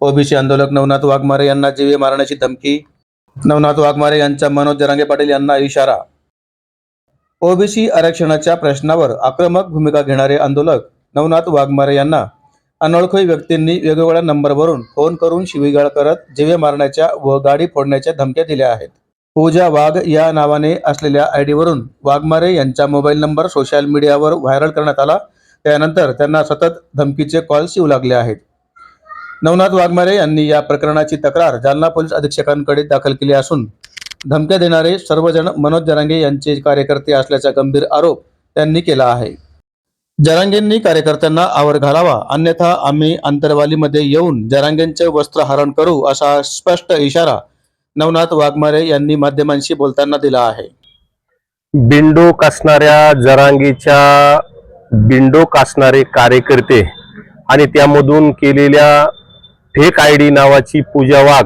OBC आंदोलक नवनाथ वाघमारे यांना जीवे मारण्याची धमकी नवनाथ वाघमारे यांचा मनोज जरांगे पाटील यांना इशारा. ओबीसी आरक्षणाच्या प्रश्नावर आक्रमक भूमिका घेणारे आंदोलक नवनाथ वाघमारे यांना अनोळखी व्यक्तींनी वेगवेगळ्या नंबरवरून फोन करून शिवीगाळ करत जीवे मारण्याच्या व गाडी फोडण्याच्या धमक्या दिल्या आहेत. पूजा वाघ या नावाने असलेल्या आयडीवरून वाघमारे यांचा मोबाईल नंबर सोशल मीडियावर व्हायरल करण्यात आला. त्यानंतर त्यांना सतत धमकीचे कॉल्स येऊ लागले आहेत. नवनाथ वाघमारे यांनी या प्रकरणाची तक्रार जालना पोलीस अधीक्षकांकडे दाखल केली असून धमक्या देणारे सर्वजण मनोज जरांगे यांचे कार्यकर्ते असल्याचा गंभीर आरोप त्यांनी केला आहे. जरांगेंनी कार्यकर्त्यांना आवर घालावा अन्यथा आम्ही अंतरवालीमध्ये येऊन जरांगेंचे वस्त्र हरण करू असा स्पष्ट इशारा नवनाथ वाघमारे यांनी माध्यमांशी बोलताना दिला आहे. बिंडो कासणाऱ्या जरांगीच्या बिंडो कासणारे कार्यकर्ते आणि त्यामधून केलेल्या फेक आय डी नावाची पूजा वाघ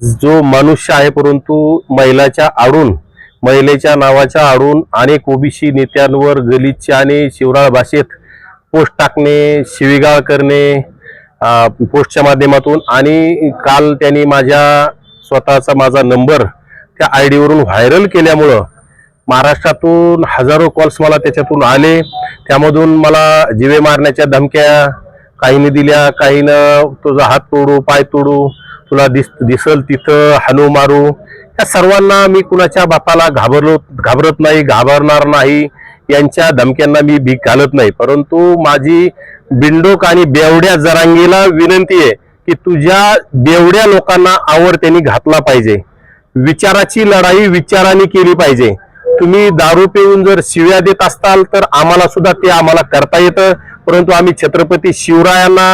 जो मनुष्य आहे परंतु महिलाच्या आडून महिलेच्या नावाच्या आडून अनेक ओबीसी नेत्यांवर गलिच्छ आणि शिवराळ भाषेत पोस्ट टाकणे शिवीगाळ करणे पोस्टच्या माध्यमातून आणि काल त्यांनी माझ्या स्वतःचा माझा नंबर त्या आय डीवरून व्हायरल केल्यामुळं महाराष्ट्रातून हजारो कॉल्स मला त्याच्यातून आले. त्यामधून मला जिवे मारण्याच्या धमक्या काहीने दिल्या काहीनं तुझा हात तोडू पाय तोडू तुला दिस दिसल तिथं हाणू मारू. या सर्वांना मी कुणाच्या बापाला घाबरलो घाबरत नाही घाबरणार नाही यांच्या धमक्यांना मी भीक घालत नाही. परंतु माझी बिंडोक आणि बेवड्या जरांगीला विनंती आहे की तुझ्या बेवड्या लोकांना आवर त्यांनी घातला पाहिजे. विचाराची लढाई विचाराने केली पाहिजे. तुम्ही दारू पिऊन जर शिव्या देत असताल तर आम्हाला सुद्धा ते आम्हाला करता येतं. परंतु आम्ही छत्रपती शिवरायांना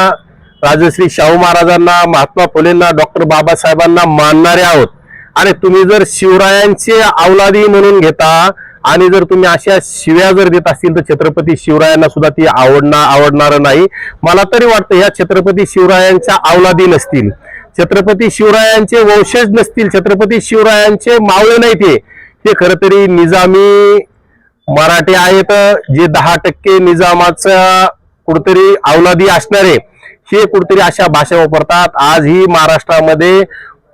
राजश्री शाहू महाराजांना महात्मा फुलेंना डॉक्टर बाबासाहेबांना मानणारे आहोत. आणि तुम्ही जर शिवरायांचे अवलादी म्हणून घेता आणि जर तुम्ही अशा शिव्या जर देत असतील तर छत्रपती शिवरायांना सुद्धा ती आवडणार आवडणार नाही. मला तरी वाटतं ह्या छत्रपती शिवरायांच्या अवलादी नसतील. छत्रपती शिवरायांचे वंशज नसतील छत्रपती शिवरायांचे मावळे नाही ते. हे खरं तरी निजामी मराठे आहेत जे दहा टक्के निजामाचा कुठतरी अवलादी असणारे हे कुठतरी अशा भाषा वापरतात. आज ही महाराष्ट्रामध्ये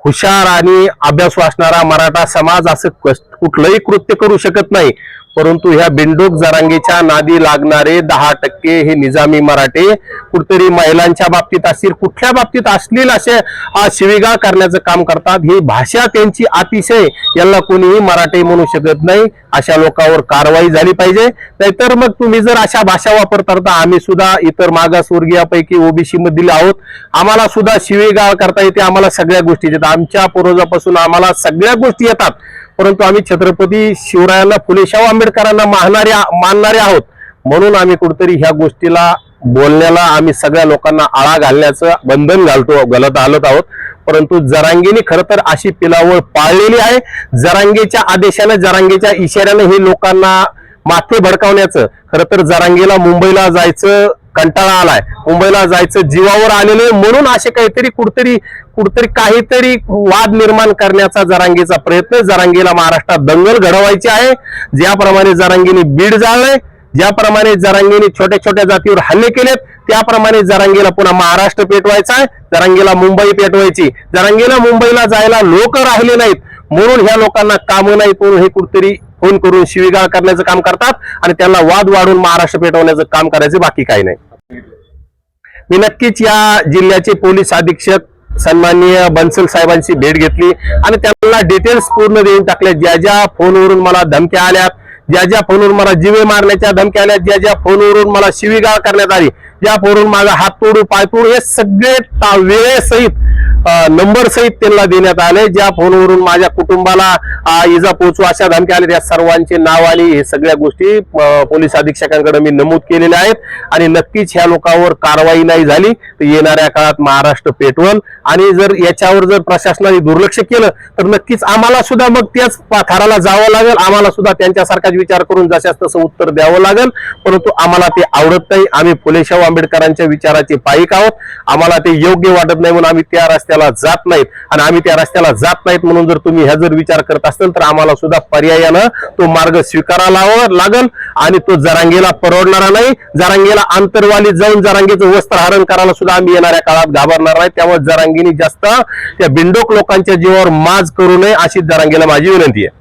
हुशार आणि अभ्यासू असणारा मराठा समाज असं कस- कुठलंही कृत्य करू शकत नाही. परंतु ह्या बिंडोक जरांगीच्या नादी लागणारे दहा टक्के हे निजामी मराठे कुठतरी महिलांच्या बाबतीत असतील कुठल्या बाबतीत असतील असे शिविगा शिवीगाळ करण्याचं काम करतात ही भाषा त्यांची अतिशय याला कोणीही मराठी म्हणू शकत नाही. अशा लोकांवर कारवाई झाली पाहिजे. नाहीतर मग तुम्ही जर अशा भाषा वापरता करता आम्ही सुद्धा इतर मागासवर्गीयापैकी ओबीसी मधील आहोत. आम्हाला सुद्धा शिवीगाळ करता येते. आम्हाला सगळ्या गोष्टी येतात. आमच्या पूर्वजापासून आम्हाला सगळ्या गोष्टी येतात. परंतु आम्ही छत्रपती शिवरायांना फुले शाहू आंबेडकरांना मानणारे मानणारे आहोत. म्हणून आम्ही कुठेतरी ह्या गोष्टीला बोलण्याला आम्ही सगळ्या लोकांना आळा घालण्याचं बंधन घालतो घालत आलोत आहोत. परंतु जरांगीने खरं तर अशी पिलावळ पाळलेली आहे. जरांगेच्या आदेशाने जरांगेच्या इशाऱ्याने हे लोकांना माथे भडकावण्याचं खरं तर जरांगेला मुंबईला जायचं कंटाळा आलाय. मुंबईला जायचं जीवावर आलेलं आहे म्हणून असे काहीतरी कुठतरी कुठतरी काहीतरी वाद निर्माण करण्याचा जरांगेचा प्रयत्न जरांगीला महाराष्ट्रात दंगल घडवायची आहे. ज्याप्रमाणे जरांगीने बीड जाळलंय ज्याप्रमाणे जरांगीने छोट्या छोट्या जातीवर हल्ले केलेत त्याप्रमाणे जरांगीला पुन्हा महाराष्ट्र पेटवायचा आहे. जरांगीला मुंबई पेटवायची. जरांगीला मुंबईला जायला लोक राहिले नाहीत. म्हणून ह्या लोकांना कामं नाहीत म्हणून हे कुठतरी फोन करून शिवीगाळ करण्याचं काम करतात आणि त्यांना वाद वाढून महाराष्ट्र पेटवण्याचं काम करायचं बाकी काही नाही. मी नक्कीच या जिल्ह्याचे पोलीस अधीक्षक सन्माननीय बन्सल साहेबांची भेट घेतली आणि त्यांना डिटेल्स पूर्ण देऊन टाकल्या. ज्या ज्या फोनवरून मला धमक्या आल्यात ज्या ज्या फोनवरून मला जीवे मारण्याच्या धमक्या आल्या ज्या ज्या फोनवरून मला शिवीगाळ करण्यात आली ज्या पोरून माझा हात तोडू पाय तोडू हे सगळे ता- वेळेसहित नंबर सहित त्यांना देण्यात आले. ज्या फोनवरून माझ्या कुटुंबाला इजा पोहोचू अशा धमक्या आल्या. त्या सर्वांचे नाव आली. हे सगळ्या गोष्टी पोलीस अधीक्षकांकडे मी नमूद केलेल्या आहेत. आणि नक्कीच ह्या लोकांवर कारवाई नाही झाली तर येणाऱ्या काळात महाराष्ट्र पेटवल. आणि जर याच्यावर जर प्रशासनाने दुर्लक्ष केलं तर नक्कीच आम्हाला सुद्धा मग त्याच पाथाराला जावं लागेल. आम्हाला सुद्धा त्यांच्यासारखाच विचार करून जशाच तसं उत्तर द्यावं लागेल. परंतु आम्हाला ते आवडत नाही. आम्ही फुले आंबेडकरांच्या विचाराचे पायिक आहोत. आम्हाला ते योग्य वाटत नाही म्हणून आम्ही त्या रस्त्याला जात नाहीत. आणि आम्ही त्या रस्त्याला जात नाहीत म्हणून जर तुम्ही ह्या जर विचार करत असाल तर आम्हाला सुद्धा पर्यायानं तो मार्ग स्वीकारावा लागल आणि तो जरांगेला परवडणारा नाही. जरांगेला अंतरवाली जाऊन जरांगेचं वस्त्रहरण करायला सुद्धा आम्ही येणाऱ्या काळात घाबरणार नाही. त्यामुळे जरांगीनी जास्त त्या बिंडोक लोकांच्या जीवावर माज करू नये अशी जरांगेला माझी विनंती आहे.